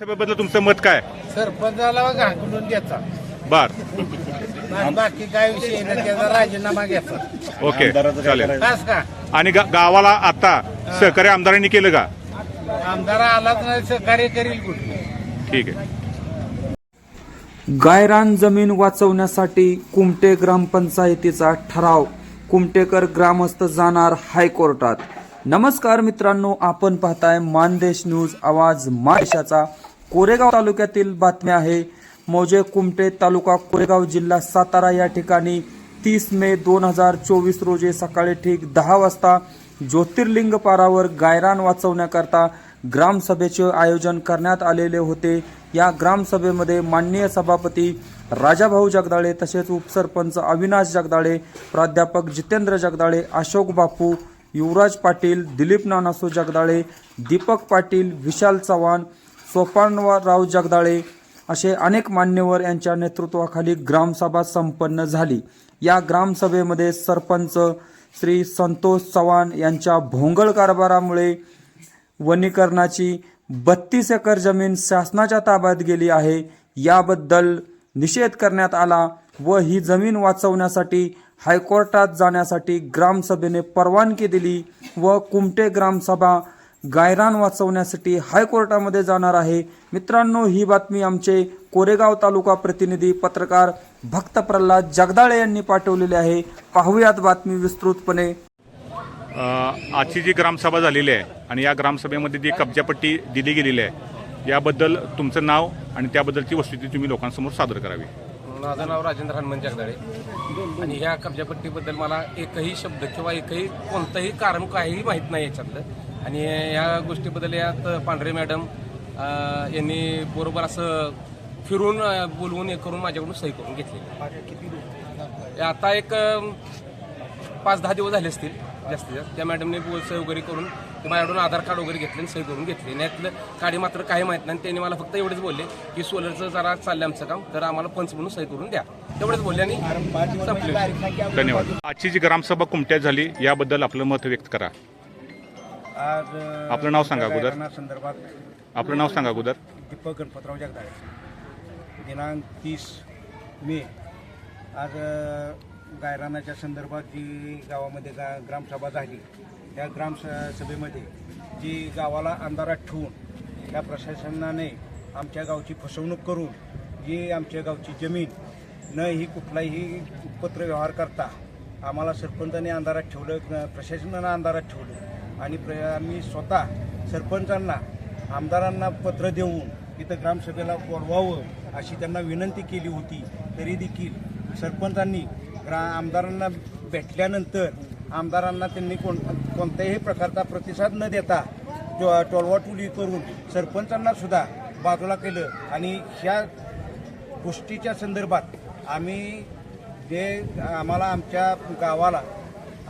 सभेबद्दल तुमचं मत काय? सरपंचाला घाकलून घ्यायचा बर. बाकी काय विषय नाही त्याचा राजीनामा घ्यायचा. ओके चालेल. का? आणि गा- गावाला आता सहकार्य आमदारांनी केलं का? आमदार आलाच नाही सहकार्य करील कुठले? ठीक आहे. गायरान जमीन वाचवण्यासाठी कुमटे ग्रामपंचायतीचा ठराव. कुमटेकर ग्रामस्थ जाणार हायकोर्टात. नमस्कार मित्रांनो आपण पाहताय मानदेश न्यूज आवाज मादेशाचा कोरेगाव तालुक्यातील बातम्या आहे मौजे कुमटे तालुका कोरेगाव जिल्हा सातारा या ठिकाणी तीस मे दोन हजार चोवीस रोजी सकाळी ठीक दहा वाजता ज्योतिर्लिंग पारावर गायरान वाचवण्याकरता ग्रामसभेचे आयोजन करण्यात आलेले होते. या ग्रामसभेमध्ये माननीय सभापती राजाभाऊ जगदाळे तसेच उपसरपंच अविनाश जगदाळे प्राध्यापक जितेंद्र जगदाळे अशोक बापू युवराज पाटील दिलीप नानासू जगदाळे दीपक पाटील विशाल चव्हाण सोपानराव जगदाळे असे अनेक मान्यवर यांच्या नेतृत्वाखाली ग्रामसभा संपन्न झाली. या ग्रामसभेमध्ये सरपंच श्री संतोष चव्हाण यांच्या भोंगळ कारभारामुळे वनीकरणाची बत्तीस एकर जमीन शासनाच्या ताब्यात गेली आहे. याबद्दल निषेध करण्यात आला व ही जमीन वाचवण्यासाठी हायकोर्टात जाण्यासाठी ग्रामसभेने परवानगी दिली व कुमटे ग्रामसभा गायरान वाचवण्यासाठी हायकोर्टामध्ये जाणार आहे. मित्रांनो ही बातमी आमचे कोरेगाव तालुका प्रतिनिधी पत्रकार भक्त प्रल्हाद जगदाळे यांनी पाठवलेली आहे. पाहूयात बातमी विस्तृतपणे. आजची जी ग्रामसभा झालेली आहे आणि या ग्रामसभेमध्ये जी कब्जापट्टी दिली गेलेली आहे याबद्दल तुमचं नाव आणि त्याबद्दलची वस्तुस्थिती तुम्ही लोकांसमोर सादर करावी. माझं नाव राजेंद्र हनुमान जगदाळे. आणि ह्या कब्जापट्टीबद्दल मला एकही शब्द किंवा एकही कोणतंही कारण काहीही माहीत नाही याच्यातलं. आणि या गोष्टीबद्दल यात पांढरे मॅडम यांनी बरोबर असं फिरून बोलवून हे करून माझ्याकडून सही करून घेतली. आता एक पाच दहा दिवस झाले असतील जास्तीत जास्त. त्या मॅडमने बोल सही वगैरे करून ते माझ्याकडून आधार कार्ड वगैरे घेतले आणि सही करून घेतली. यातलं काडी मात्र काही माहीत नाही. आणि त्यांनी मला फक्त एवढेच बोलले की सोलरचं जरा चाललंय आमचं काम तर आम्हाला पंच म्हणून सही करून द्या. तेवढेच बोलले आणि धन्यवाद. आजची जी ग्रामसभा कुमट्यात झाली याबद्दल आपलं मत व्यक्त करा. आज आपलं नाव सांगा अगोदर. संदर्भात आपलं नाव सांगा अगोदर. दीपक गणपतराव जगदाळे. दिनांक तीस मे. आज गायरानाच्या संदर्भात जी गावामध्ये गा ग्रामसभा झाली या ग्रामसभेमध्ये सभेमध्ये जी गावाला अंधारात ठेवून त्या प्रशासनाने आमच्या गावची फसवणूक करून जी आमच्या गावची जमीन न ही कुठलाही पत्रव्यवहार करता आम्हाला सरपंचाने अंधारात ठेवलं प्रशासनानं अंधारात ठेवलं आणि प्र आम्ही स्वतः सरपंचांना आमदारांना पत्र देऊन इथं ग्रामसभेला बोलवावं अशी त्यांना विनंती केली होती. तरी देखील सरपंचांनी ग्रा आमदारांना भेटल्यानंतर आमदारांना त्यांनी कोण कोणत्याही प्रकारचा प्रतिसाद न देता टोलवाटोली करून सरपंचांना सुद्धा बाजूला केलं. आणि ह्या गोष्टीच्या संदर्भात आम्ही जे आम्हाला आमच्या गावाला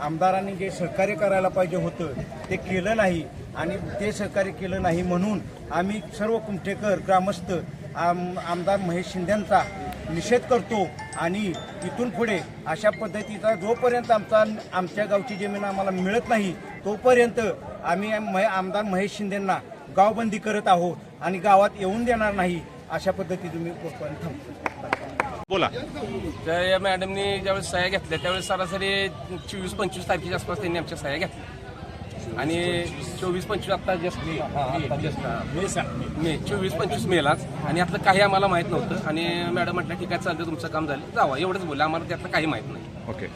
आमदारांनी जे सहकार्य करायला पाहिजे होतं ते केलं नाही. आणि ते सहकार्य केलं नाही म्हणून आम्ही सर्व कुमठेकर ग्रामस्थ आम आमदार महेश शिंद्यांचा निषेध करतो आणि इथून पुढे अशा पद्धतीचा जोपर्यंत आमचा आमच्या गावची जमीन आम्हाला मिळत नाही तोपर्यंत आम्ही महे- आमदार महेश शिंदेंना गावबंदी करत आहोत आणि गावात येऊन देणार नाही अशा पोचपर्यंत थांबतो बोला. तर या मॅडमनी ज्यावेळेस सह्या घेतल्या त्यावेळेस सरासरी चोवीस पंचवीस तारखेच्या आसपास त्यांनी आमच्या सह्या घेतल्या. आणि चोवीस पंचवीस आता जस्ट मे. चोवीस पंचवीस मेलाच. आणि यातलं काही आम्हाला माहीत नव्हतं. आणि मॅडम म्हटलं ठीक आहे चालतं तुमचं काम झालं. जावा एवढंच बोललं आम्हाला त्यातलं काही माहीत नाही. ओके